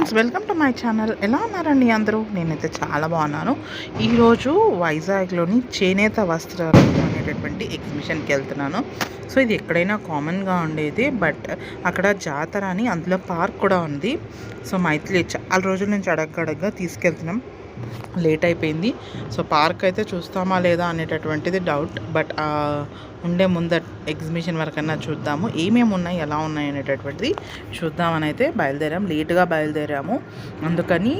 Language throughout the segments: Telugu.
Friends welcome to my channel. ఎలా ఉన్నారండి అందరూ? నేనైతే చాలా బాగున్నాను. ఈరోజు వైజాగ్లోని చేనేత వస్త్రాలు అనేటటువంటి ఎగ్జిబిషన్కి వెళ్తున్నాను. సో ఇది ఎక్కడైనా కామన్గా ఉండేది బట్ అక్కడ జాతర అని అందులో పార్క్ కూడా ఉంది. సో మైథిలి చాలా రోజుల నుంచి అడగడగ్గా తీసుకెళ్తున్నాం. లేట్ అయిపోయింది. సో పార్క్ అయితే చూస్తామా లేదా అనేటటువంటిది డౌట్ బట్ ఉండే ముందర ఎగ్జిబిషన్ వరకన్నా చూద్దాము. ఏమేమి ఉన్నాయి ఎలా ఉన్నాయి అనేటటువంటిది చూద్దామని అయితే బయలుదేరాము లేట్గా బయలుదేరాము. అందుకని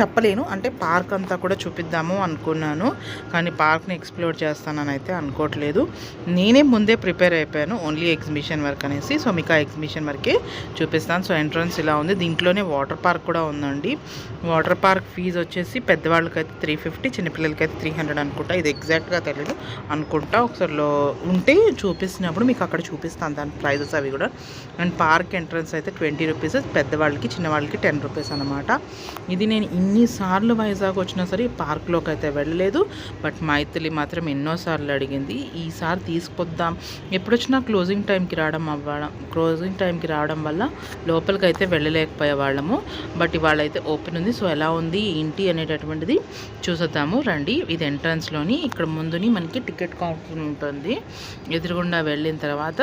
చెప్పలేను. అంటే పార్క్ అంతా కూడా చూపిద్దాము అనుకున్నాను. కానీ పార్క్ని ఎక్స్ప్లోర్ చేస్తానని అయితే అనుకోవట్లేదు. నేనే ముందే ప్రిపేర్ అయిపోయాను. ఓన్లీ ఎగ్జిబిషన్ వర్క్ అనేసి. సో మీకు ఆ ఎగ్జిబిషన్ వరకే చూపిస్తాను. సో ఎంట్రన్స్ ఇలా ఉంది. దీంట్లోనే వాటర్ పార్క్ కూడా ఉందండి. వాటర్ పార్క్ ఫీజు వచ్చేసి పెద్దవాళ్ళకైతే త్రీ ఫిఫ్టీ చిన్నపిల్లలకైతే త్రీ హండ్రెడ్ అనుకుంటా. ఇది ఎగ్జాక్ట్గా తెలియదు అనుకుంటా ఒకసారి ఉంటే చూపిస్తున్నప్పుడు మీకు అక్కడ చూపిస్తాను. దాని ప్రైజెస్ అవి కూడా. అండ్ పార్క్ ఎంట్రన్స్ అయితే ట్వంటీ రూపీస్. పెద్దవాళ్ళకి చిన్నవాళ్ళకి టెన్ రూపీస్ అనమాట ఇది నేను ఎన్నిసార్లు వైజాగ్ వచ్చినా సరే పార్క్లోకి అయితే వెళ్ళలేదు. బట్ మైథిలి మాత్రం ఎన్నోసార్లు అడిగింది ఈసారి తీసుకొద్దాం. ఎప్పుడొచ్చినా క్లోజింగ్ టైంకి రావడం అవ్వడం క్లోజింగ్ టైంకి రావడం వల్ల లోపలికి అయితే వెళ్ళలేకపోయే వాళ్ళము బట్ ఇవాళ అయితే ఓపెన్ ఉంది. సో ఎలా ఉంది ఏంటి అనేటటువంటిది చూసేద్దాము. రండి ఇది ఎంట్రన్స్లోని ఇక్కడ ముందుని మనకి టికెట్ కౌంటర్ ఉంటుంది. ఎదురుగుండా వెళ్ళిన తర్వాత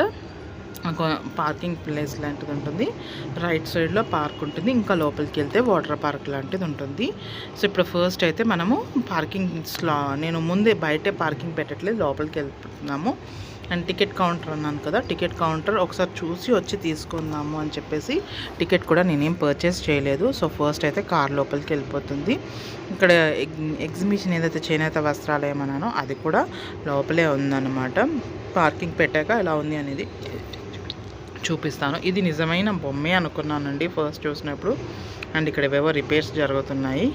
పార్కింగ్ ప్లేస్ లాంటిది ఉంటుంది. రైట్ సైడ్లో పార్క్ ఉంటుంది. ఇంకా లోపలికి వెళ్తే వాటర్ పార్క్ లాంటిది ఉంటుంది. సో ఇప్పుడు ఫస్ట్ అయితే మనము పార్కింగ్ స్లా నేను ముందే బయటే పార్కింగ్ పెట్టట్లేదు. లోపలికి వెళ్తున్నాము. అండ్ టికెట్ కౌంటర్ అన్నాను కదా టికెట్ కౌంటర్ ఒకసారి చూసి వచ్చి తీసుకుందాము అని చెప్పేసి టికెట్ కూడా నేనేం పర్చేస్ చేయలేదు. సో ఫస్ట్ అయితే కార్ లోపలికి వెళ్ళిపోతుంది. ఇక్కడ ఎగ్జిబిషన్ ఏదైతే చేనేత వస్త్రాలు ఏమన్నానో అది కూడా లోపలే ఉందన్నమాట. పార్కింగ్ పెట్టాక ఎలా ఉంది అనేది చూపిస్తాను. ఇది నిజమైన బొమ్మే అనుకున్నానండి ఫస్ట్ చూసినప్పుడు. అండ్ ఇక్కడ ఏవేవో రిపేర్స్ జరుగుతున్నాయి.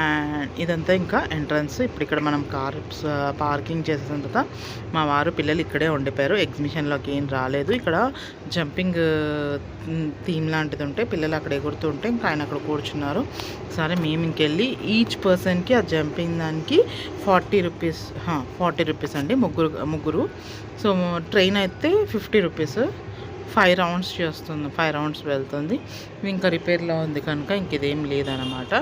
అండ్ ఇదంతా ఇంకా ఎంట్రన్స్. ఇప్పుడు ఇక్కడ మనం కార్ పార్కింగ్ చేసిన తర్వాత మా వారు పిల్లలు ఇక్కడే ఉండిపోయారు. ఎగ్జిబిషన్లోకి ఏం రాలేదు. ఇక్కడ జంపింగ్ థీమ్ లాంటిది ఉంటే పిల్లలు అక్కడ ఎగురుతుంటే ఇంకా ఆయన అక్కడ కూర్చున్నారు. సరే మేము ఇంకెళ్ళి ఈచ్ పర్సన్కి ఆ జంపింగ్ దానికి ఫార్టీ రూపీస్ ఫార్టీ రూపీస్ అండి ముగ్గురు ముగ్గురు. సో ట్రైన్ అయితే ఫిఫ్టీ రూపీస్ ఫైవ్ రౌండ్స్ చేస్తుంది ఫైవ్ రౌండ్స్ వెళ్తుంది. ఇంకా రిపేర్లో ఉంది కనుక ఇంక ఇదేం లేదనమాట.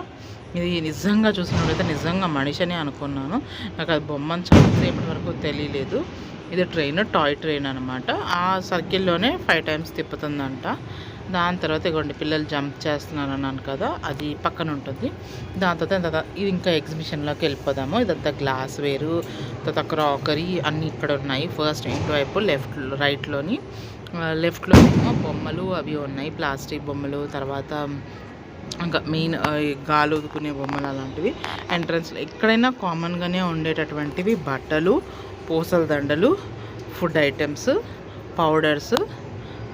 ఇది నిజంగా చూసినట్లయితే నిజంగా మనిషిని అనుకున్నాను. నాకు అది బొమ్మను చాలాసేపటి వరకు తెలియలేదు. ఇది ట్రైన్ టాయ్ ట్రైన్ అనమాట. ఆ సర్కిల్లోనే ఫైవ్ టైమ్స్ తిప్పుతుందంట. దాని తర్వాత ఇగోండి పిల్లలు జంప్ చేస్తున్నారు అన్నాను కదా అది పక్కన ఉంటుంది. దాని తర్వాత ఇది ఇంకా ఎగ్జిబిషన్లోకి వెళ్ళిపోదాము. ఇదంతా గ్లాస్ వేరు తర్వాత క్రాకరీ అన్నీ ఇక్కడ ఉన్నాయి. ఫస్ట్ ఇంటి వైపు లెఫ్ట్ రైట్లోని లెఫ్ట్లో ఏమో బొమ్మలు అవి ఉన్నాయి. ప్లాస్టిక్ బొమ్మలు తర్వాత ఇంకా మెయిన్ గాలు బొమ్మలు అలాంటివి. ఎంట్రన్స్లో ఎక్కడైనా కామన్గానే ఉండేటటువంటివి బట్టలు పూసల దండలు ఫుడ్ ఐటమ్స్ పౌడర్స్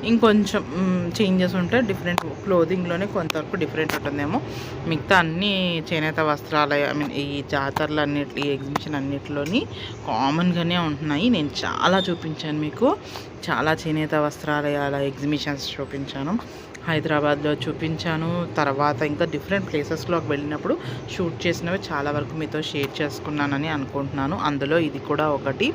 ఇంకొంచెం చేంజెస్ ఉంటాయి డిఫరెంట్ క్లోదింగ్లోనే కొంతవరకు డిఫరెంట్ ఉంటుందేమో. మిగతా అన్ని చేనేత వస్త్రాలు ఐ మీన్ ఈ జాతరలు అన్నిటి ఎగ్జిబిషన్ అన్నిటిలోని కామన్గానే ఉంటున్నాయి. నేను చాలా చూపించాను మీకు. చాలా చేనేత వస్త్రాలయాల ఎగ్జిబిషన్స్ చూపించాను. హైదరాబాద్లో చూపించాను. తర్వాత ఇంకా డిఫరెంట్ ప్లేసెస్లోకి వెళ్ళినప్పుడు షూట్ చేసినవి చాలా వరకు మీతో షేర్ చేసుకున్నానని అనుకుంటున్నాను. అందులో ఇది కూడా ఒకటి.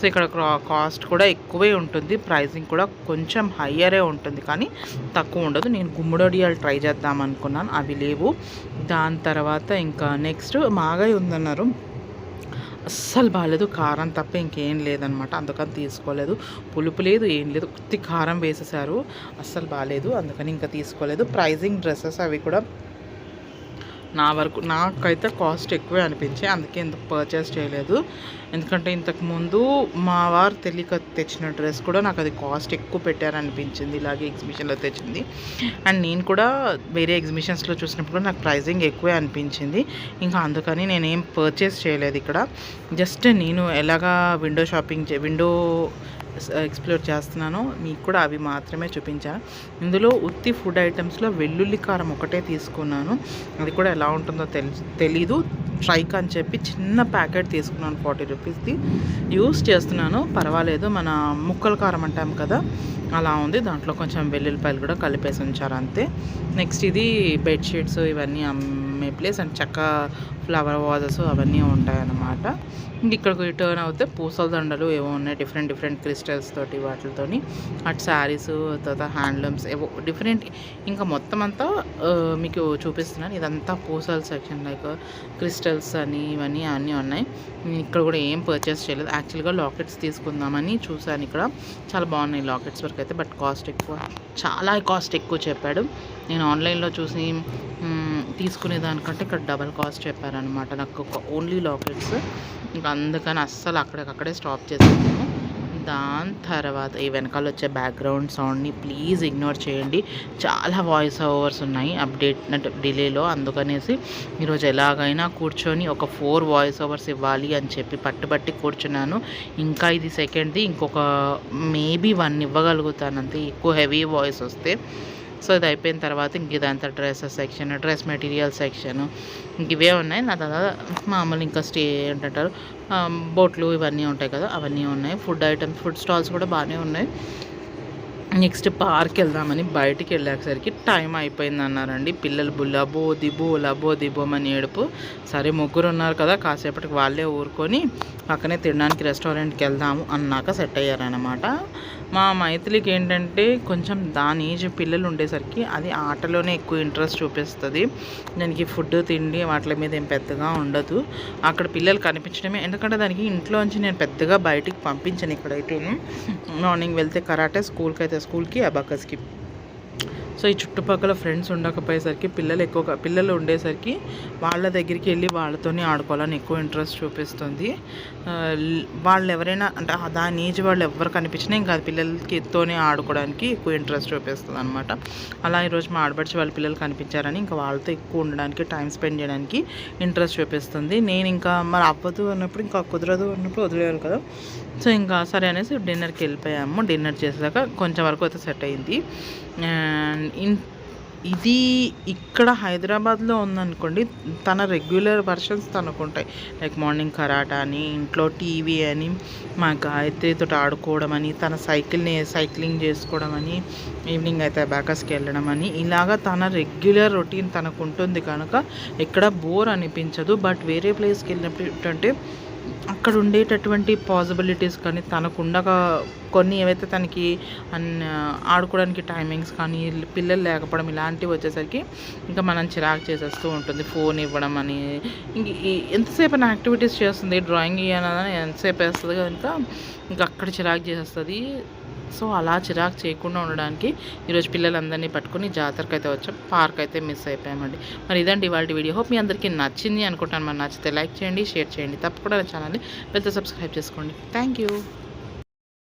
సో ఇక్కడ కాస్ట్ కూడా ఎక్కువే ఉంటుంది. ప్రైజింగ్ కూడా కొంచెం హయ్యరే ఉంటుంది. కానీ తక్కువ ఉండదు. నేను గుమ్మడొడియాలు ట్రై చేద్దాం అనుకున్నాను అవి లేవు. దాని తర్వాత ఇంకా నెక్స్ట్ మాగాయి ఉందన్నారు. అస్సలు బాగాలేదు. కారం తప్ప ఇంకేం లేదనమాట. అందుకని తీసుకోలేదు. పులుపు లేదు ఏం లేదు. కొద్ది కారం వేసేసారు. అస్సలు బాగాలేదు. అందుకని ఇంకా తీసుకోలేదు. ప్రైజింగ్ డ్రెస్సెస్ అవి కూడా నా వరకు నాకైతే కాస్ట్ ఎక్కువే అనిపించాయి అందుకే ఇంత పర్చేస్ చేయలేదు. ఎందుకంటే ఇంతకుముందు మా వారు తెలియక తెచ్చిన డ్రెస్ కూడా నాకు అది కాస్ట్ ఎక్కువ పెట్టారనిపించింది ఇలాగే ఎగ్జిబిషన్లో తెచ్చింది. అండ్ నేను కూడా వేరే ఎగ్జిబిషన్స్లో చూసినప్పుడు నాకు ప్రైజింగ్ ఎక్కువే అనిపించింది. ఇంకా అందుకని నేనేం పర్చేస్ చేయలేదు ఇక్కడ. జస్ట్ నేను ఎలాగా విండో షాపింగ్ విండో ఎక్స్ప్లోర్ చేస్తున్నానో. మీకు కూడా అవి మాత్రమే చూపించాను ఇందులో ఉత్తి ఫుడ్ ఐటమ్స్లో వెల్లుల్లి కారం ఒకటే తీసుకున్నాను. అది కూడా ఎలా ఉంటుందో తెలీదు. స్ట్రైక్ అని చెప్పి చిన్న ప్యాకెట్ తీసుకున్నాను ఫార్టీ రూపీస్ది. యూస్ చేస్తున్నాను. పర్వాలేదు మన ముక్కల కారం అంటాం కదా అలా ఉంది. దాంట్లో కొంచెం వెల్లుల్లిపాయలు కూడా కలిపేసి ఉంచారు అంతే. నెక్స్ట్ ఇది బెడ్షీట్స్ ఇవన్నీ అమ్మే ప్లేస్ అండ్ చక్క ఫ్లవర్ వాజెస్ అవన్నీ ఉంటాయన్నమాట. ఇక్కడికి రిటర్న్ అవుతే పూసల దండలు ఏవో ఉన్నాయి డిఫరెంట్ డిఫరెంట్ క్రిస్టల్స్ తోటి వాటితోని. అటు శారీస్ తర్వాత హ్యాండ్లూమ్స్ ఏవో డిఫరెంట్ ఇంకా మొత్తం అంతా మీకు చూపిస్తున్నాను. ఇదంతా పూసల సెక్షన్ లైక్ క్రిస్టల్స్ అని ఇవన్నీ అన్నీ ఉన్నాయి. నేను ఇక్కడ కూడా ఏం పర్చేస్ చేయలేదు. యాక్చువల్గా లాకెట్స్ తీసుకుందామని చూశాను ఇక్కడ. చాలా బాగున్నాయి లాకెట్స్ వరకు అయితే బట్ కాస్ట్ ఎక్కువ. చాలా కాస్ట్ ఎక్కువ చెప్పాడు. నేను ఆన్లైన్లో చూసి తీసుకునే దానికంటే ఇక్కడ డబల్ కాస్ట్ చెప్పారనమాట నాకు ఒక ఓన్లీ లాకెట్స్ ఇంకా అందుకని అస్సలు అక్కడికక్కడే స్టాప్ చేసాను దాని తర్వాత ఈ వెనకాల వచ్చే బ్యాక్గ్రౌండ్ సౌండ్ని ప్లీజ్ ఇగ్నోర్ చేయండి. చాలా వాయిస్ ఓవర్స్ ఉన్నాయి అప్డేట్ అంటే డిలేలో అందుకనేసి ఈరోజు ఎలాగైనా కూర్చొని ఒక ఫోర్ వాయిస్ ఓవర్స్ ఇవ్వాలి అని చెప్పి పట్టుబట్టి కూర్చున్నాను. ఇంకా ఇది సెకండ్ది ఇంకొక మేబీ వన్ ఇవ్వగలుగుతాను అంతే ఎక్కువ హెవీ వాయిస్ వస్తే సో ఇది అయిపోయిన తర్వాత ఇంక ఇదంతా dresses section dress material section ఇంక ఇవే ఉన్నాయి. నా తర్వాత మామూలు ఇంకా స్టే ఏంటంటారు బోట్లు ఇవన్నీ ఉంటాయి కదా అవన్నీ ఉన్నాయి. ఫుడ్ ఐటమ్స్ ఫుడ్ స్టాల్స్ కూడా బాగానే ఉన్నాయి. నెక్స్ట్ పార్క్ వెళ్దామని బయటికి వెళ్ళేసరికి టైం అయిపోయింది అన్నారండి పిల్లలు బుల్లబో దిబో లబో దిబోమని ఏడుపు. సరే ముగ్గురు ఉన్నారు కదా కాసేపటికి వాళ్ళే ఊరుకొని పక్కనే తినడానికి రెస్టారెంట్కి వెళ్దాము అన్నాక సెట్ అయ్యారనమాట మా మైథిలికి ఏంటంటే కొంచెం దాని ఏజ్ పిల్లలు ఉండేసరికి అది ఆటలోనే ఎక్కువ ఇంట్రెస్ట్ చూపిస్తుంది. దానికి ఫుడ్ తిండి వాటి మీద ఏం పెద్దగా ఉండదు. అక్కడ పిల్లలు కనిపించడమే ఎందుకంటే దానికి ఇంట్లోంచి నేను పెద్దగా బయటికి పంపించను ఇక్కడైతే మార్నింగ్ వెళ్తే కరాటే స్కూల్కి అయితే స్కూల్కి అబాకస్కి సో ఈ చుట్టుపక్కల ఫ్రెండ్స్ ఉండకపోయేసరికి పిల్లలు ఎక్కువగా పిల్లలు ఉండేసరికి వాళ్ళ దగ్గరికి వెళ్ళి వాళ్ళతోనే ఆడుకోవాలని ఎక్కువ ఇంట్రెస్ట్ చూపిస్తుంది. వాళ్ళు ఎవరైనా అంటే దాని ఏజ్ వాళ్ళు ఎవరు కనిపించినా ఇంకా అది పిల్లలకి తోనే ఆడుకోవడానికి ఎక్కువ ఇంట్రెస్ట్ చూపిస్తుంది అనమాట అలా ఈరోజు మా ఆడపడిచి వాళ్ళ పిల్లలు కనిపించారని ఇంకా వాళ్ళతో ఎక్కువ ఉండడానికి టైం స్పెండ్ చేయడానికి ఇంట్రెస్ట్ చూపిస్తుంది. నేను ఇంకా మరి అవ్వదు అన్నప్పుడు ఇంకా కుదరదు అన్నప్పుడు వదిలేయాలి కదా. సో ఇంకా సరే అనేసి డిన్నర్కి వెళ్ళిపోయాము. డిన్నర్ చేసాక కొంచెం వరకు అయితే సెట్ అయింది. అండ్ ఇన్ ఇది ఇక్కడ హైదరాబాద్లో ఉందనుకోండి తన రెగ్యులర్ వర్షన్స్ తనకు ఉంటాయి లైక్ మార్నింగ్ కరాటా అని ఇంట్లో టీవీ అని మా గాయత్రితో ఆడుకోవడం అని తన సైకిల్ని సైక్లింగ్ చేసుకోవడం అని ఈవినింగ్ అయితే బ్యాకస్కి వెళ్ళడం అని ఇలాగా తన రెగ్యులర్ రొటీన్ తనకు ఉంటుంది కనుక ఎక్కడ బోర్ అనిపించదు. బట్ వేరే ప్లేస్కి వెళ్ళినప్పుడు ఏంటంటే అక్కడ ఉండేటటువంటి పాసిబిలిటీస్ కానీ తనకు ఉండగా కొన్ని ఏవైతే తనకి అన్ ఆడుకోవడానికి టైమింగ్స్ కానీ పిల్లలు లేకపోవడం ఇలాంటివి వచ్చేసరికి ఇంకా మనం చిరాకు చేసేస్తూ ఉంటుంది. ఫోన్ ఇవ్వడం అని. ఇంక ఎంతసేపు అని యాక్టివిటీస్ చేస్తుంది? డ్రాయింగ్ ఇవ్వాలని ఎంతసేపు వేస్తుంది కనుక? ఇంకా అక్కడ చిరాకు చేసేస్తుంది. సో అలా చిరాకు చేయకుండా ఉండడానికి ఈరోజు పిల్లలందరినీ పట్టుకుని జాతరకు అయితే వచ్చాం. పార్క్ అయితే మిస్ అయిపోయామండి. మరి ఇదండి ఇవాళ వీడియో. హోప్ మీ అందరికీ నచ్చింది అనుకుంటాను. మరి నచ్చితే లైక్ చేయండి షేర్ చేయండి. తప్పకుండా ఛానల్ని పెద్ద సబ్స్క్రైబ్ చేసుకోండి. Thank you